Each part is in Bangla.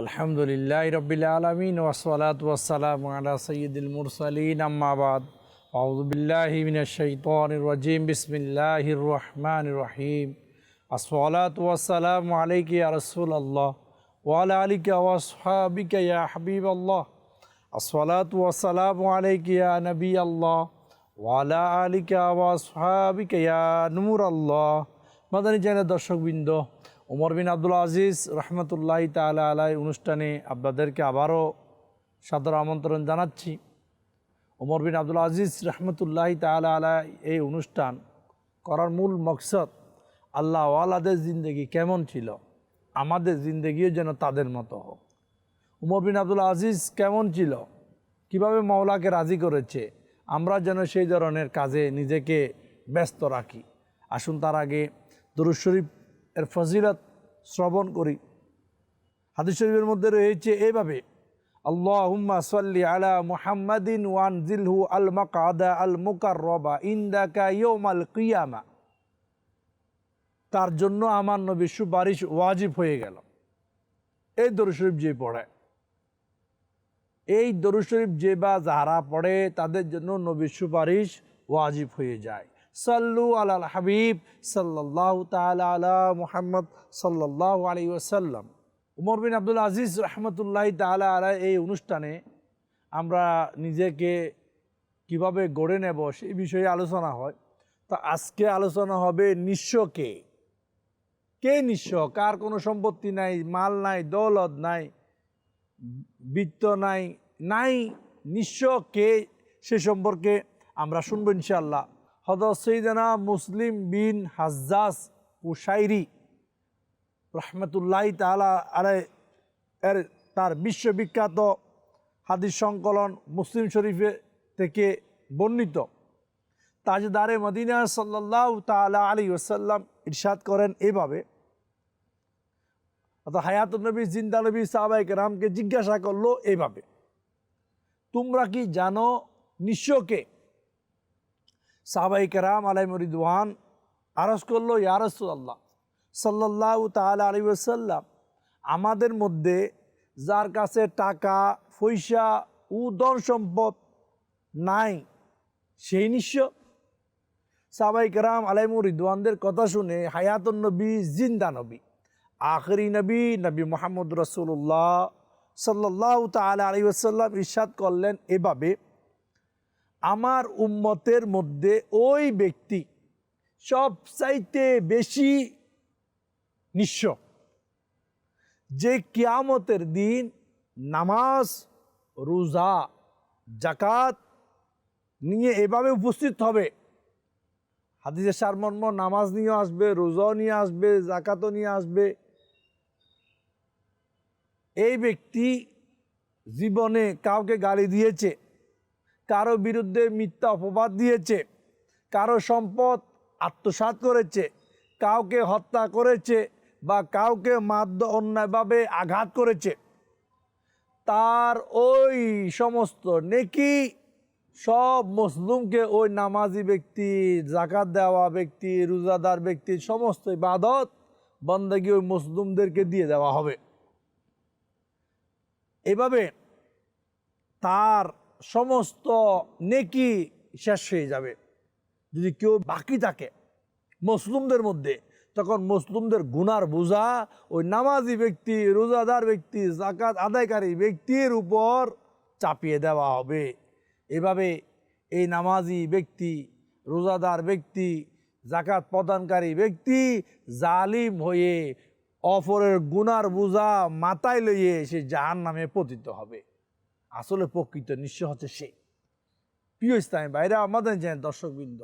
আলহামদুলিল্লাহ রবিল আলমিন ওসলাত ওসালাম আলা সঈদুল মুরসালিন। আম্মাবাদ আউজবিল্লাহি মিনাশাইতান রাজিম। বিসমিল্লাহির রহমান রহিম। আসসালাত ওয়াসালাম আলাইকি রাসূল আল্লাহ ওয়ালা আলিকা ওয়াসহাবিকা ইয়া হাবিব আল্লাহ আসসালাত ওয়াসালাম আলাইকি ইয়া নবী আল্লাহ ওয়ালা আলিকা ওয়াসহাবিকা নূর আল্লাহ মাদানী চ্যানেল দর্শকবৃন্দ ওমর বিন আব্দুল আজিজ রহমতুল্লাহ তালা আলাই অনুষ্ঠানে আপনাদেরকে আবারও সাদর আমন্ত্রণ জানাচ্ছি। ওমর বিন আব্দুল আজিজ রহমতুল্লাহ তালা আলাই এই অনুষ্ঠান করার মূল মকসদ আল্লাহ ওয়ালাদের জিন্দগি কেমন ছিল, আমাদের জিন্দগিও যেন তাদের মতো হোক। উমর বিন আব্দুল আজিজ কেমন ছিল, কীভাবে মাওলাকে রাজি করেছে, আমরা যেন সেই ধরনের কাজে নিজেকে ব্যস্ত রাখি। আসুন তার আগে দরুদ শরীফ এর ফজিলত শ্রবণ করি। হাদিস শরীফের মধ্যে রয়েছে এইভাবে ওয়ান আল আল কিয়ামা। তার জন্য আমার নবী সুপারিশ ওয়াজিব হয়ে গেল। এই দরুদ শরীফ যে পড়ে, এই দরুদ শরীফ যে বা যারা পড়ে তাদের জন্য নবী সুপারিশ ওয়াজিব হয়ে যায়। সাল্লু আলাল হাবিব সাল্লাহ তালা আলা মুহাম্মদ সাল্লাহ আলী ওসাল্লাম উমর বিন আব্দুল আজিজ রহমতুল্লাহ তালা আলা এই অনুষ্ঠানে আমরা নিজেকে কীভাবে গড়ে নেব সেই বিষয়ে আলোচনা হয়। তা আজকে আলোচনা হবে নিঃস্বকে কে? নিঃস্ব? কার কোনো সম্পত্তি নাই, মাল নাই, দৌলত নাই, বৃত্ত নাই নাই, নিঃস্ব কে? সে সম্পর্কে আমরা শুনব ইনশাল্লাহ হজরত সৈদানা মুসলিম বিন হাজ্জাস উসাইরি রহমতুল্লাহ তালা আলাই এর তার বিশ্ববিখ্যাত হাদিস সংকলন মুসলিম শরীফে থেকে বর্ণিত। তাজদারে মদিনা সাল্লাহ তালা আলী ওসাল্লাম ইরশাদ করেন এভাবে, অর্থাৎ হায়াতুলনবী জিন্দা নবী সাহাবাইক রামকে জিজ্ঞাসা করল এইভাবে তোমরা কি জানো নিঃস্বকে সাহাবাইক রাম আলাই মরিদওয়ান আরস করল ইয়ারসুল আল্লাহ সাল্লাহ তালা আলী ওসাল্লাম আমাদের মধ্যে যার কাছে টাকা, পয়সা ও ধন সম্পদ নাই, সেই নিঃস্ব? সাবাইক রাম আলাইমুর রিদওয়ানদের কথা শুনে হায়াতুন নবী, জিন্দা নবী, আখরি নবী নবী মোহাম্মদ রসুল্লাহ সাল্লাহ তালা আলী আসাল্লাম ইরশাদ করলেন এভাবে আমার উম্মতের মধ্যে ওই ব্যক্তি সবচাইতে বেশি নিঃস্ব। যে কিয়ামতের দিন নামাজ, রোজা জাকাত নিয়ে এভাবে উপস্থিত হবে। হাদিসের সারমর্ম, নামাজ নিয়ে আসবে, রোজাও নিয়ে আসবে জাকাতও নিয়ে আসবে। এই ব্যক্তি জীবনে কাউকে গালি দিয়েছে। কারও বিরুদ্ধে মিথ্যা অপবাদ দিয়েছে, কারও সম্পদ আত্মসাৎ করেছে, কাউকে হত্যা করেছে বা কাউকে মাধ্য অন্যায়ভাবে আঘাত করেছে। তার ওই সমস্ত নেকি সব মুসলুমকে ওই নামাজি ব্যক্তি জাকাত দেওয়া ব্যক্তি, রোজাদার ব্যক্তি, সমস্ত ইবাদত বন্দাগি ওই মুসলুমদেরকে দিয়ে দেওয়া হবে। এভাবে তার সমস্ত নেকি শেষ হয়ে যাবে। যদি কেউ বাকি থাকে মুসলুমদের মধ্যে, তখন মুসলুমদের গুনার বোঝা ওই নামাজি ব্যক্তি, রোজাদার ব্যক্তি জাকাত আদায়কারী ব্যক্তির উপর চাপিয়ে দেওয়া হবে। এভাবে এই নামাজি ব্যক্তি, রোজাদার ব্যক্তি জাকাত প্রদানকারী ব্যক্তি জালিম হয়ে অপরের গুনার বোঝা মাথায় লইয়ে সে জাহান নামে পতিত হবে। আসলে প্রকৃত নিঃস্ব হচ্ছে সে। প্রিয় ইসলামী বাইরে আমাদের জানেন দর্শকবৃন্দ,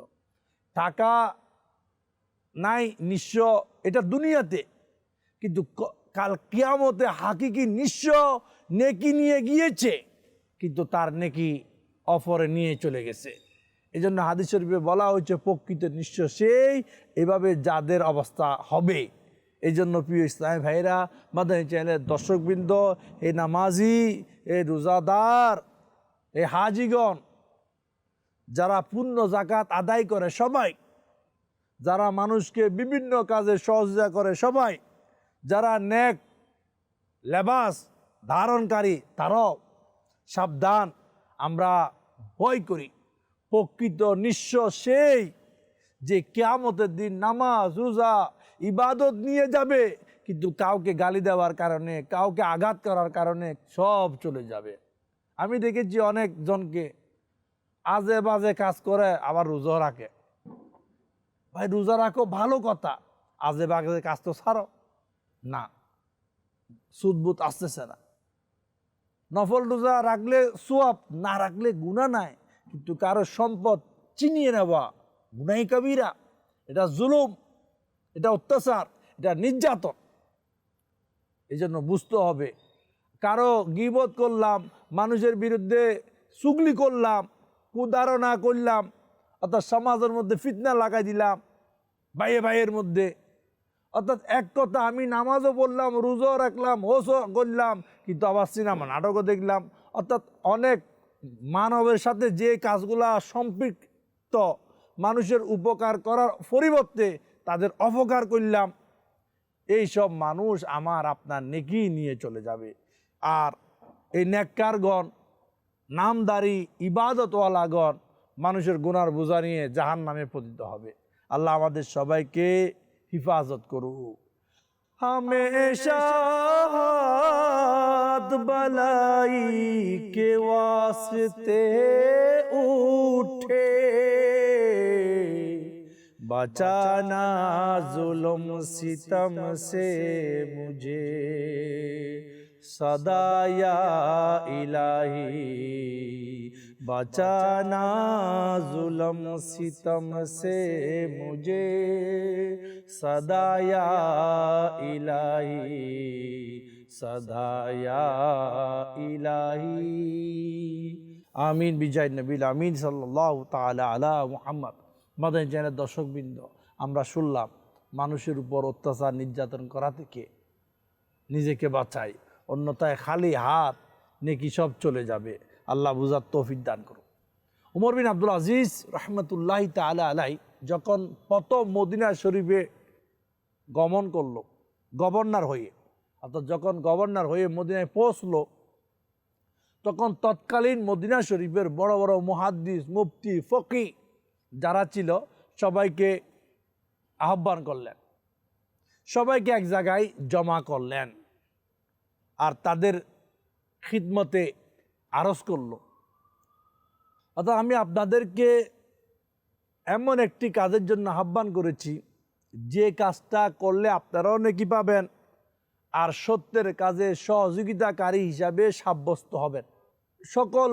টাকা নাই, নিঃস্ব, এটা দুনিয়াতে। কিন্তু কাল কিয়ামতে হাকিকি নিঃস্ব, নেকি নিয়ে গিয়েছে, কিন্তু তার নেকি অফরে নিয়ে চলে গেছে। এই জন্য হাদিস শরীফে বলা হয়েছে, প্রকৃত নিঃস্ব সেই, এভাবে যাদের অবস্থা হবে। এই জন্য প্রিয় ইসলামী ভাইরা মাদানী চ্যানেলের দর্শকবৃন্দ এই নামাজি রোজাদার এই হাজিগণ, যারা পূর্ণ জাকাত আদায় করে সবাই, যারা মানুষকে বিভিন্ন কাজে সহযোগিতা করে সবাই, যারা নেক, লেবাস ধারণকারী, তারাও সাবধান, আমরা ভয় করি। প্রকৃত নিঃস্ব সেই যে কেয়ামতের দিন নামাজ, রোজা, ইবাদত নিয়ে যাবে কিন্তু কাউকে গালি দেওয়ার কারণে, কাউকে আঘাত করার কারণে সব চলে যাবে। আমি দেখেছি অনেক জনকে আজে বাজে কাজ করে আবার রোজা রাখে। ভাই, রোজা রাখো ভালো কথা, আজে বাজে কাজ তো ছাড়ো। না সুদবুত আসতেছে না। নফল রোজা রাখলে সোয়াব, না রাখলে গুণা নাই, কিন্তু কারও সম্পদ চিনিয়ে নেওয়া গুনাই কবিরা, এটা জুলুম, এটা অত্যাচার, এটা নির্যাতন। এই জন্য বুঝতে হবে। কারও গিবত করলাম, মানুষের বিরুদ্ধে চুগলি করলাম কুদারণা করলাম, অর্থাৎ সমাজের মধ্যে ফিতনা লাগাই দিলাম, ভাইয়ে ভাইয়ের মধ্যে। অর্থাৎ এক কথা, আমি নামাজও পড়লাম, রোজাও রাখলাম হোসও করলাম, কিন্তু আবার সিনেমা, নাটকও দেখলাম। অর্থাৎ অনেক মানবের সাথে যে কাজগুলা সম্পৃক্ত, মানুষের উপকার করার পরিবর্তে তাদের অপকার করলাম। এই সব মানুষ আমার আপনার নেকি নিয়ে চলে যাবে আর এই নেককারগণ নামদারি ইবাদতওয়ালাগণ মানুষের গুনার বোঝা নিয়ে জাহান নামে পতিত হবে আল্লাহ আমাদের সবাইকে হিফাজত করুক हमेशा हाथ बलाई के वास्ते उठे بچانا ظلم ستم سے مجھے صدا یا الہی بچانا ظلم ستم سے مجھے صدا یا الہی صدا یا الہی آمین بجائے نبی الامین صلی اللہ تعالی علی محمد মাদানী চ্যানেল দর্শকবৃন্দ, আমরা শুনলাম মানুষের উপর অত্যাচার নির্যাতন করা থেকে নিজেকে বাঁচাই অন্যথায় খালি হাত নেকি সব চলে যাবে। আল্লাহ বুঝার তৌফিক দান করুন। উমর বিন আব্দুল আজিজ রহমতুল্লাহ তালা আলাই যখন প্রথম মদিনা শরীফে গমন করল, গভর্নর হয়ে, অর্থাৎ যখন গভর্নর হয়ে মদিনায় পৌঁছলো, তখন তৎকালীন মদিনা শরীফের বড় বড় মুহাদ্দিস, মুফতি, ফকি যারা ছিল, সবাইকে আহ্বান করলেন। সবাইকে এক জায়গায় জমা করলেন। আর তাদের খিদমতে আরজ করল। অর্থাৎ আমি আপনাদেরকে এমন একটি কাজের জন্য আহ্বান করেছি, যে কাজটা করলে আপনারাও নাকি পাবেন আর সত্যের কাজে সহযোগিতাকারী হিসাবে সাব্যস্ত হবেন। সকল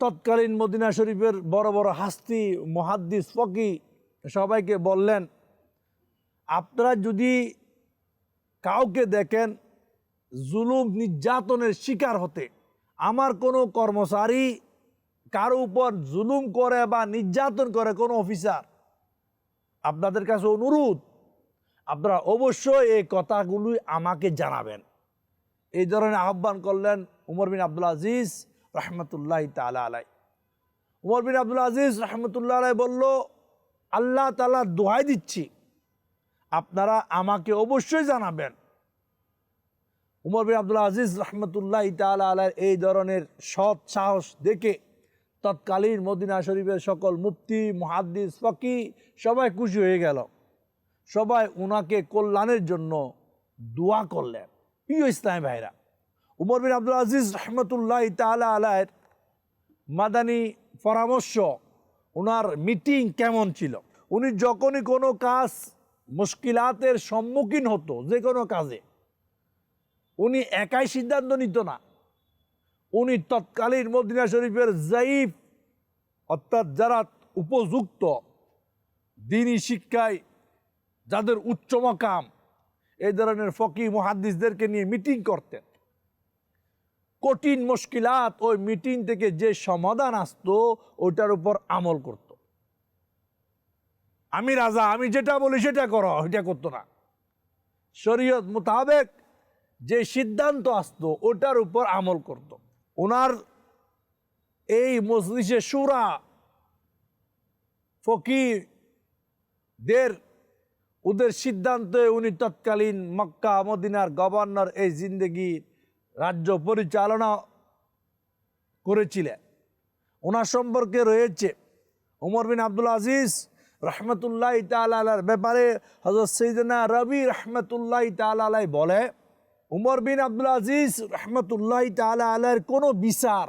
তৎকালীন মদিনা শরীফের বড় বড় হাস্তি, মহাদ্দিস, ফকি সবাইকে বললেন, আপনারা যদি কাউকে দেখেন জুলুম নির্যাতনের শিকার হতে, আমার কোনো কর্মচারী কারও উপর জুলুম করে বা নির্যাতন করে কোনো অফিসার, আপনাদের কাছে অনুরোধ, আপনারা অবশ্যই এই কথাগুলি আমাকে জানাবেন। এই ধরনের আহ্বান করলেন উমর বিন আব্দুল আজিজ। রহমতুল্লাহ তালা আলাই। উমর বিন আব্দুল আজিজ রহমতুল্লাহ আলাই বলল, আল্লাহ তালা দোহাই দিচ্ছি। আপনারা আমাকে অবশ্যই জানাবেন। উমর বিন আব্দুল আজিজ রহমতুল্লাহ তালা আলার এই ধরনের সৎ সাহস দেখে তৎকালীন মদিনা শরীফের সকল মুফতি, মহাদ্দিস, ফকি সবাই খুশি হয়ে গেল। সবাই ওনাকে কল্যাণের জন্য দোয়া করলেন। প্রিয় ইসলাম ভাইরা উমর বিন আব্দুল আজিজ রহমতুল্লাহ তালা আলায়ের মাদানী পরামর্শ ওনার মিটিং কেমন ছিল? উনি যখনই কোনো কাজ মুশকিলাতের সম্মুখীন হতো, যে কোনো কাজে, উনি একাই সিদ্ধান্ত নিত না। উনি তৎকালীন মদিনা শরীফের জাইফ, অর্থাৎ যারা উপযুক্ত দিনই শিক্ষায়, যাদের উচ্চ মকাম এই ধরনের ফকি মহাদ্দিসদেরকে নিয়ে মিটিং করতেন। কঠিন মুশকিলাত ওই মিটিং থেকে যে সমাধান আসতো, ওইটার উপর আমল করত। আমি রাজা, আমি যেটা বলি সেটা করো ওইটা করতো না। শরীয়ত মোতাবেক যে সিদ্ধান্ত আসতো ওটার উপর আমল করত। ওনার এই মজলিসে সুরা, ফকিরদের ওদের সিদ্ধান্তে উনি তৎকালীন মক্কা, মদিনার গভর্নর এই জিন্দগির রাজ্য পরিচালনা করেছিলেন। ওনার সম্পর্কে রয়েছে উমর বিন আব্দুল আজিজ রহমতুল্লাহ তালার ব্যাপারে হজরত সৈদনা রবি রহমতুল্লাহ তালাই বলে, উমর বিন আব্দুল আজিজ রহমতুল্লাহ তালা আলার কোনো বিচার,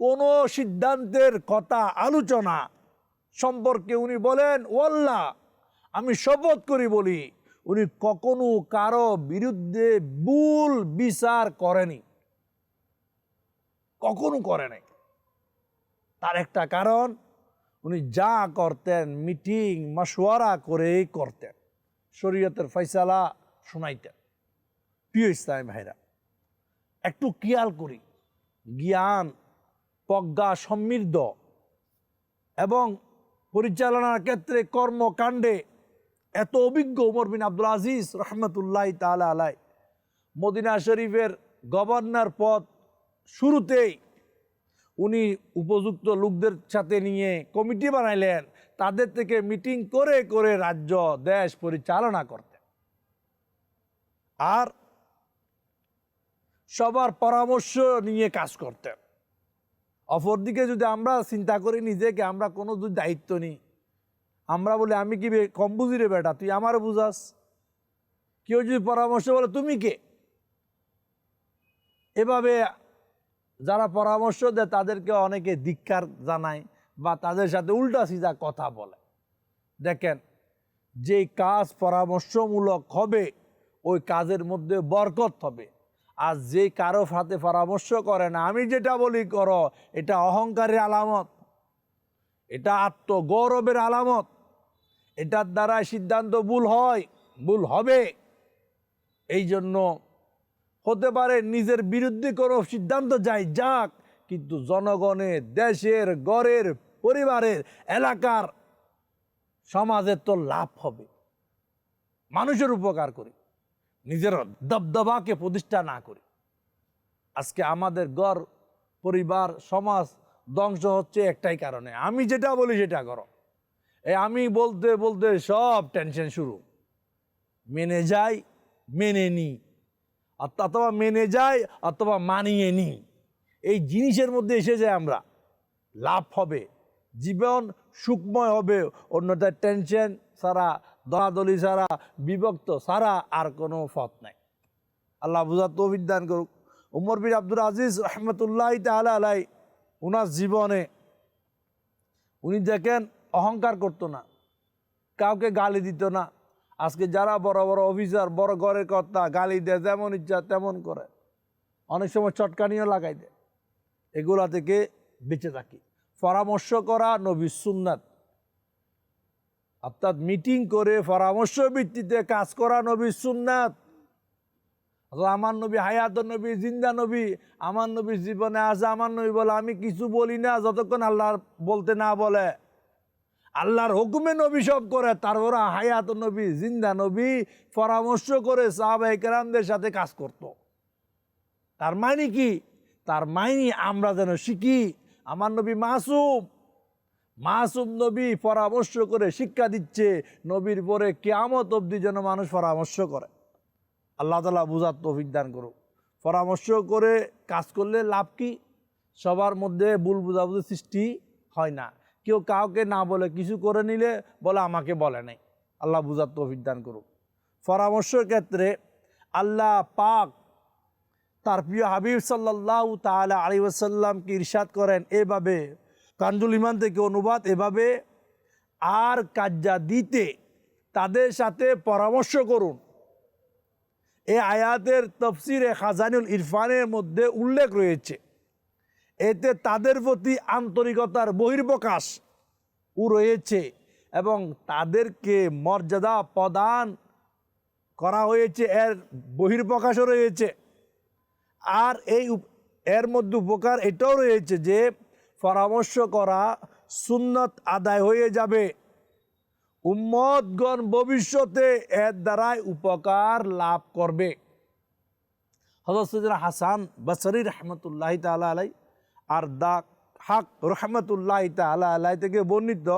কোনো সিদ্ধান্তের কথা আলোচনা সম্পর্কে উনি বলেন, ওয়াল্লাহ, আমি শপথ করি বলি উনি কখনো কারও বিরুদ্ধে ভুল বিচার করেনি। কখনো করে নাই। তার একটা কারণ, উনি যা করতেন, মিটিং, মশওয়ারা করেই করতেন। শরীয়তের ফয়সালা শোনাইতেন। প্রিয় ইসলাম ভাইরা, একটু খেয়াল করি। জ্ঞান, প্রজ্ঞা সমৃদ্ধ এবং পরিচালনার ক্ষেত্রে কর্মকাণ্ডে এত অভিজ্ঞ উমর বিন আব্দুল আজিজ রহমতুল্লাহ তালা আলাই মদিনা শরীফের গভর্নর পদ শুরুতেই উনি উপযুক্ত লোকদের সাথে নিয়ে কমিটি বানাইলেন, তাদের থেকে মিটিং করে করে রাজ্য, দেশ পরিচালনা করতেন। আর সবার পরামর্শ নিয়ে কাজ করতেন। অপরদিকে যদি আমরা চিন্তা করি নিজেকে, আমরা কোনো দায়িত্ব নিই আমরা বলি, আমি কি কম বুঝি রে বেটা, তুই আমার বুঝাস? কেউ যদি পরামর্শ বলে, তুমি কে? এভাবে যারা পরামর্শ দেয়, তাদেরকে অনেকে ধিক্কার জানায় বা তাদের সাথে উল্টা সিধা কথা বলে। দেখেন যে কাজ পরামর্শমূলক হবে, ওই কাজের মধ্যে বরকত হবে। আর যে কারও হাতে পরামর্শ করে না, আমি যেটা বলি করো, এটা অহংকারের আলামত, এটা আত্মগৌরবের আলামত এটার দ্বারা সিদ্ধান্ত ভুল হয়, ভুল হবে। এই জন্য হতে পারে নিজের বিরুদ্ধে কোনো সিদ্ধান্ত যায় যাক, কিন্তু জনগণের দেশের, গড়ের, পরিবারের, এলাকার, সমাজের তো লাভ হবে। মানুষের উপকার করি, নিজের দবদবাকে প্রতিষ্ঠা না করি। আজকে আমাদের গড়, পরিবার, সমাজ ধ্বংস হচ্ছে একটাই কারণে। আমি যেটা বলি সেটা করো। এ আমি বলতে বলতে সব টেনশন শুরু। মেনে যাই, মেনে নিই অথ- অথবা মেনে যাই, অথবা মানিয়ে নিই এই জিনিসের মধ্যে এসে যায় আমরা। লাভ হবে। জীবন সুখময় হবে। অন্যথায় টেনশন ছাড়া, দলাদলি ছাড়া, বিভক্ত ছাড়া আর কোনো পথ নাই। আল্লাহ বুঝার তো অভিজ্ঞান করুক। উমর বিন আব্দুল আজিজ রহমতুল্লাহ তাহলে আলাই ওনার জীবনে উনি দেখেন অহংকার করতো না, কাউকে গালি দিত না। আজকে যারা বড় বড় অফিসার, বড় ঘরের কর্তা, গালি দেয়, যেমন ইচ্ছা তেমন করে। অনেক সময় চটকানিও লাগাই দেয়। এগুলা থেকে বেঁচে থাকি। পরামর্শ করা নবী সুন্নাত। অর্থাৎ মিটিং করে পরামর্শ ভিত্তিতে কাজ করা নবী সুন্নাত। আমার নবী হায়াত নবী, জিন্দা নবী, আমার নবীর জীবনে আছে আমার নবী বলে আমি কিছু বলি না, যতক্ষণ আল্লাহ বলতে না বলে। আল্লাহর হুকুমে নবী সব করে তারপর হায়াত নবী, জিন্দা নবী, পরামর্শ করে সাহাবাই কেরামদের সাথে কাজ করত। তার মানে কি? তার মাইনি আমরা যেন শিখি, আমার নবী মাসুম মাসুম নবী পরামর্শ করে শিক্ষা দিচ্ছে, নবীর পরে কেয়ামত অবধি যেন মানুষ পরামর্শ করে। আল্লাহ তালা বুঝার তৌফিক দান করুক। পরামর্শ করে কাজ করলে লাভ কি? সবার মধ্যে ভুল বুঝাবুঝি সৃষ্টি হয় না। কেউ কাউকে না বলে কিছু করে নিলে বলে আমাকে বলে নাই। আল্লাহ বুঝার তৌফিক দান করুক। পরামর্শের ক্ষেত্রে আল্লাহ পাক তার প্রিয় হাবিব সাল্লাহ তালা আলী ওসাল্লামকে ইরশাদ করেন, এভাবে কাঞ্জুল ইমান থেকে অনুবাদ, এভাবে আর কাজ্জা দিতে তাদের সাথে পরামর্শ করুন। এ আয়াতের তফসিরে খাজানুল ইরফানের মধ্যে উল্লেখ রয়েছে। এতে তাদের প্রতি আন্তরিকতার বহির্প্রকাশ ও রয়েছে এবং তাদেরকে মর্যাদা প্রদান করা হয়েছে, এর বহির্প্রকাশও রয়েছে। আর এই এর মধ্যে উপকার এটাও রয়েছে যে, পরামর্শ করা সুন্নত আদায় হয়ে যাবে। উম্মতগণ ভবিষ্যতে এর দ্বারাই উপকার লাভ করবে। হজরত হাসান বসরি রহমতুল্লাহ তালা আলাই আর দা হাক রহমতুল্লাহ তালা আলাই থেকে বর্ণিত?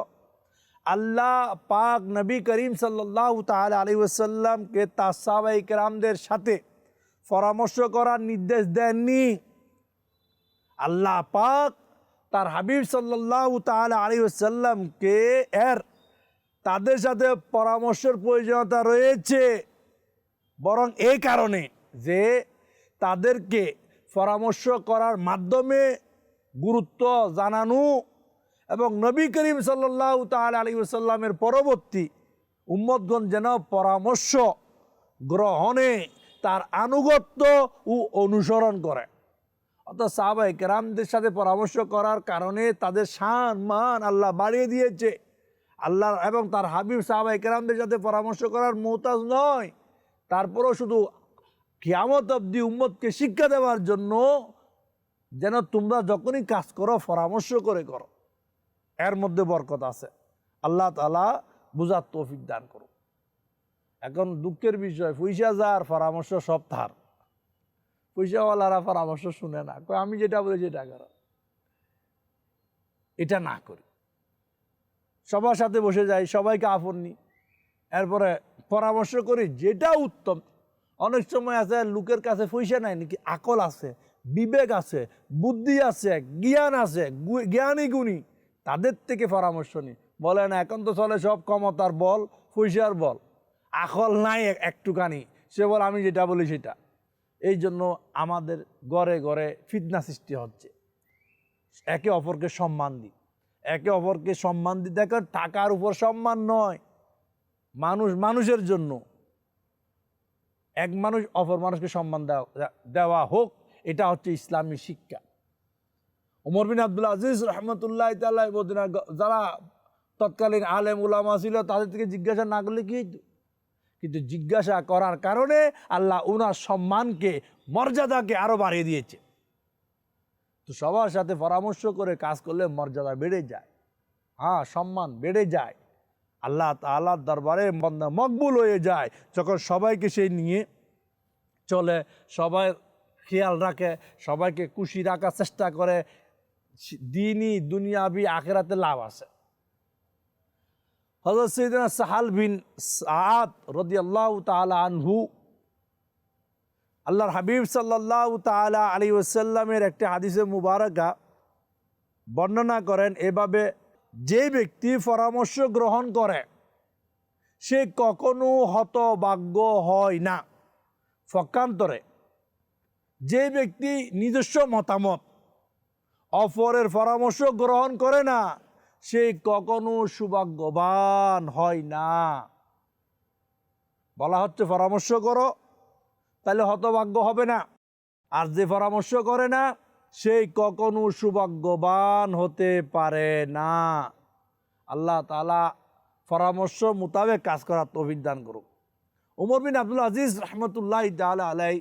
আল্লাহ পাক নবী করিম সাল্লাহ তালা আলী ওসাল্লামকে তাসাবাই কেরামদের সাথে পরামর্শ করার নির্দেশ দেননি। আল্লাহ পাক তার হাবিব সাল্লাহ তাহলে আলী সাল্লামকে এর তাদের সাথে পরামর্শের প্রয়োজনীয়তা রয়েছে। বরং এই কারণে যে তাদেরকে পরামর্শ করার মাধ্যমে গুরুত্ব জানানো এবং নবী করিম সাল্লাহ তাহলে আলী সাল্লামের পরবর্তী উম্মদগণ যেন পরামর্শ গ্রহণে তার আনুগত্য ও অনুসরণ করে। অর্থাৎ সাহাবাই কেরামদের সাথে পরামর্শ করার কারণে তাদের সান মান আল্লাহ বাড়িয়ে দিয়েছে। আল্লাহ এবং তার হাবিব সাহাবাই কেরামদের সাথে পরামর্শ করার মৌতাজ নয়। তারপরও শুধু কিয়ামত অব্দি উম্মতকে শিক্ষা দেওয়ার জন্য যেন তোমরা যখনই কাজ করো, পরামর্শ করে করো, এর মধ্যে বরকত আছে। আল্লাহ তালা বুঝার তৌফিক দান করো এখন দুঃখের বিষয়, পয়সা যার, পরামর্শ সব তার। পয়সাওয়ালারা পরামর্শ শুনে না, কয়, আমি যেটা বলি যেটা করো। এটা না করি। সবার সাথে বসে যাই, সবাইকে আপন নি। এরপরে পরামর্শ করি, যেটা উত্তম। অনেক সময় আছে, লোকের কাছে পয়সা নাই, নাকি আকল আছে বিবেক আছে, বুদ্ধি আছে, জ্ঞান আছে জ্ঞানী গুণী। তাদের থেকে পরামর্শ নি। বলে না, এখন তো চলে সব ক্ষমতার বল পয়সার বল। আকল নাই একটুখানি। সে বল, আমি যেটা বলি সেটা। এই জন্য আমাদের ঘরে ঘরে ফিতনা সৃষ্টি হচ্ছে। একে অপরকে সম্মান দিই। একে অপরকে সম্মান দিই। দেখেন টাকার উপর সম্মান নয়। মানুষ, মানুষের জন্য। এক মানুষ অপর মানুষকে সম্মান দেওয়া হোক এটা হচ্ছে ইসলামী শিক্ষা। উমর বিন আব্দুল আজিজ রহমতুল্লাহ তাল্লাহ যারা তৎকালীন আলেম উলামা ছিল, তাদের থেকে জিজ্ঞাসা না করলে কি? কিন্তু জিজ্ঞাসা করার কারণে আল্লাহ উনার সম্মানকে, মর্যাদাকে আরও বাড়িয়ে দিয়েছে। তো সবার সাথে পরামর্শ করে কাজ করলে মর্যাদা বেড়ে যায়। হ্যাঁ সম্মান বেড়ে যায়। আল্লাহ তাল্লাহ দরবারে মকবুল হয়ে যায়। যখন সবাইকে সেই নিয়ে চলে, সবাই খেয়াল রাখে, সবাইকে খুশি রাখার চেষ্টা করে দিনই দুনিয়াবি আখেরাতে লাভ আছে। হজরত সৈদিনা সাহাল বিন সাদ রদি আল্লাহ তালা আনহু, আল্লাহর হাবিব সাল্লাহ তালা আলী ওসাল্লামের একটি হাদিসে মুবারকা বর্ণনা করেন, এভাবে যে ব্যক্তি পরামর্শ গ্রহণ করে, সে কখনো হতভাগ্য হয় না। পক্ষান্তরে যে ব্যক্তি নিজস্ব মতামত, অপরের পরামর্শ গ্রহণ করে না, সে কখনো সৌভাগ্যবান হয় না। বলা হচ্ছে, পরামর্শ করো তাহলে হতভাগ্য হবে না। আর যে পরামর্শ করে না সেই কখনো সৌভাগ্যবান হতে পারে না। আল্লাহ তালা পরামর্শ মোতাবেক কাজ করার দান করুক। উমর বিন আব্দুল আজিজ রহমতুল্লাহ তালা আলাই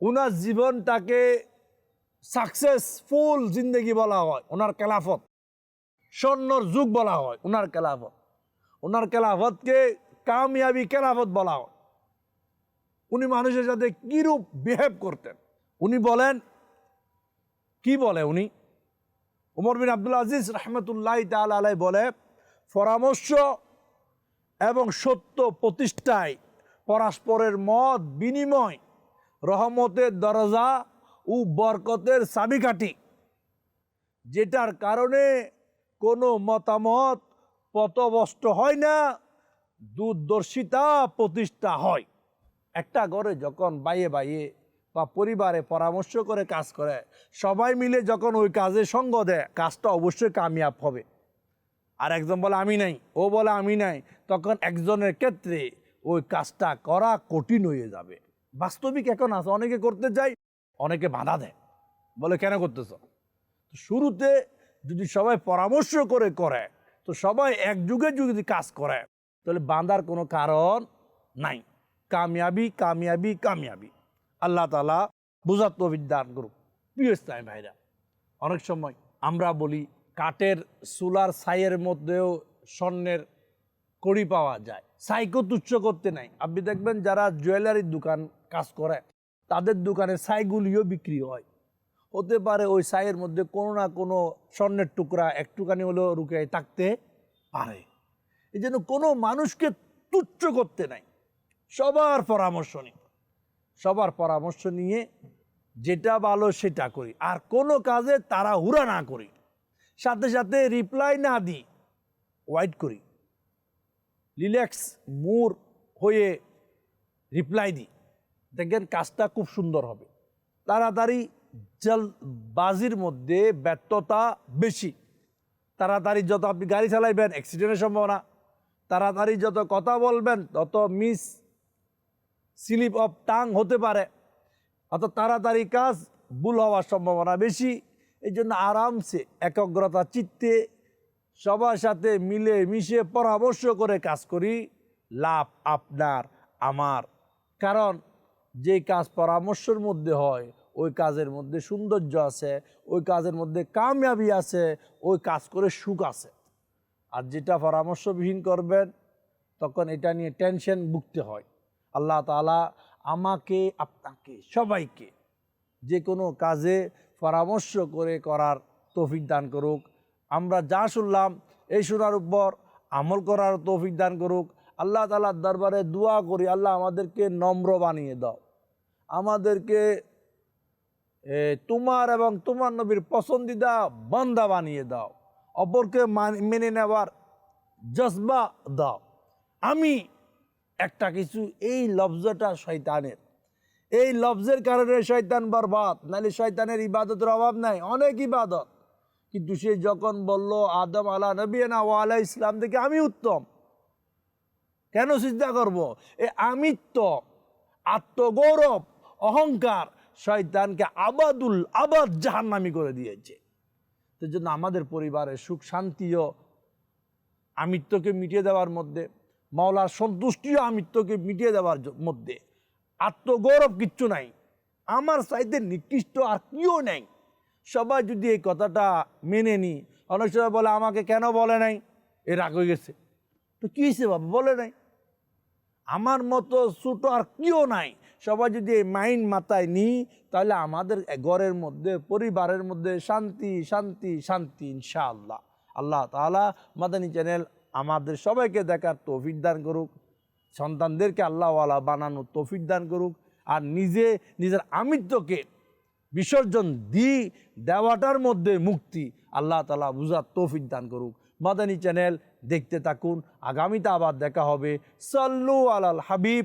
উনার জীবনটাকে সাকসেসফুল জিন্দগি বলা হয় ওনার খেলাফত। স্বর্ণর যুগ বলা হয় ওনার খেলাফত। ওনার খেলাফতকে কামিয়াবি কেলাফত বলা হয়। উনি মানুষের সাথে কিরূপ বিহেভ করতেন? উনি বলেন, কি বলে উনি? উমর বিন আব্দুল আজিজ রহমতুল্লাহ তাল আলাই বলে, পরামর্শ এবং সত্য প্রতিষ্ঠায় পরস্পরের মত বিনিময় রহমতের দরজা ও বরকতের চাবিকাঠি, যেটার কারণে কোনো মতামত পথভ্রষ্ট হয় না, দূরদর্শিতা প্রতিষ্ঠা হয়। একটা ঘরে যখন বাইয়ে বাইয়ে বা পরিবারে পরামর্শ করে কাজ করে, সবাই মিলে যখন ওই কাজে সঙ্গ দেয়, কাজটা অবশ্যই কামিয়াব হবে। আর একজন বলে, আমি নাই। ও বলে, আমি নাই। তখন একজনের ক্ষেত্রে ওই কাজটা করা কঠিন হয়ে যাবে। বাস্তবিক এখন আছে। অনেকে করতে চাই অনেকে বাধা দেয়। বলে, কেন করতেছ? শুরুতে যদি সবাই পরামর্শ করে করে, তো সবাই এক যুগে যদি কাজ করে, তাহলে বাঁধার কোনো কারণ নাই। কামিয়াবি কামিয়াবি কামিয়াবি। আল্লাহ তালা বুঝার তৌফিক দান করুক। প্রিয় ভাইরা, অনেক সময় আমরা বলি, কাঠের সুলার ছাইয়ের মধ্যেও স্বর্ণের কড়ি পাওয়া যায়। ছাইকেও তুচ্ছ করতে নাই। আপনি দেখবেন যারা জুয়েলারির দোকান কাজ করে, তাদের দোকানে ছাইগুলিও বিক্রি হয়। হতে পারে ওই ছাইয়ের মধ্যে কোনো না কোনো স্বর্ণের টুকরা, একটুখানি হলেও রুকে থাকতে পারে। এই জন্য কোনো মানুষকে তুচ্ছ করতে নাই। সবার পরামর্শ নিই। সবার পরামর্শ নিয়ে যেটা ভালো সেটা করি। আর কোনো কাজে তারা হুরা না করি। সাথে সাথে রিপ্লাই না দিই। ওয়াইট করি। রিল্যাক্স মুর হয়ে রিপ্লাই দিই। দেখেন কাজটা খুব সুন্দর হবে। তাড়াতাড়ি জল বাজির মধ্যে ব্যর্থতা বেশি। তাড়াতাড়ি যত আপনি গাড়ি চালাইবেন অ্যাক্সিডেন্টের সম্ভাবনা। তাড়াতাড়ি যত কথা বলবেন, তত মিস স্লিপ অফ টাং হতে পারে। অত তাড়াতাড়ি কাজ ভুল হওয়ার সম্ভাবনা বেশি। এই জন্য আরামসে, একাগ্রতা, চিত্তে সবার সাথে মিলে মিশে পরামর্শ করে কাজ করি। লাভ আপনার, আমার। কারণ যে কাজ পরামর্শের মধ্যে হয়, ওই কাজের মধ্যে সৌন্দর্য আছে, ওই কাজের মধ্যে কাময়াবি আছে, ওই কাজ করে সুখ আছে। আর যেটা পরামর্শবিহীন করবেন, তখন এটা নিয়ে টেনশন ভুগতে হয়। আল্লাহ তালা আমাকে, আপনাকে, সবাইকে যে কোনো কাজে পরামর্শ করে করার তৌফিক দান করুক। আমরা যা শুনলাম, এই শোনার উপর আমল করার তৌফিক দান করুক। আল্লাহ তালার দরবারে দোয়া করি, আল্লাহ আমাদেরকে নম্র বানিয়ে দাও। আমাদেরকে তোমার এবং তোমার নবীর পছন্দিদা বান্দা বানিয়ে দাও, অপরকে মান- নেওয়ার জজবা দাও। আমি একটা কিছু, এই লফজটা শয়তানের। এই লফজের কারণে শয়তান বরবাদ, নাহলে শয়তানের ইবাদতের অভাব নাই, অনেক ইবাদত। কিন্তু সে যখন বলল, আদম আলা নবী নবীনা ও আলা ইসলাম থেকে আমি উত্তম। কেন চিন্তা করব? এ আমিত্ব, আত্মগৌরব অহংকার শয়তানকে আবাদুল আবাদ জাহান্নামি করে দিয়েছে। তো জন্য আমাদের পরিবারে সুখ শান্তিও আমিত্বকে মিটিয়ে দেওয়ার মধ্যে, মাওলার সন্তুষ্টিও আমিত্বকে মিটিয়ে দেওয়ার মধ্যে। আত্মগৌরব কিচ্ছু নাই। আমার চাইতে নিকৃষ্ট আর কেউ নেই। সবাই যদি এই কথাটা মেনে নি, অনেক সময় বলে, আমাকে কেন বলে নাই? এ রাগ হয়ে গেছে। তো কী বাবা? বলে নাই। আমার মতো ছোটো আর কেউ নাই। সবাই যদি এই মাইন্ড মাথায় নিই, তাহলে আমাদের ঘরের মধ্যে, পরিবারের মধ্যে শান্তি শান্তি শান্তি, ইনশাআল্লাহ। আল্লাহ তাআলা মাদানী চ্যানেল আমাদের সবাইকে দেখার তৌফিক দান করুক, সন্তানদেরকে আল্লাহওয়ালা বানানোর তৌফিক দান করুক, আর নিজে, নিজের আমিত্বকে বিসর্জন দি দেওয়াটার মধ্যে মুক্তি আল্লাহ তালা বুঝার তৌফিক দান করুক। মাদানী চ্যানেল দেখতে থাকুন, আগামীতে আবার দেখা হবে। সাল্লু আলাল হাবিব।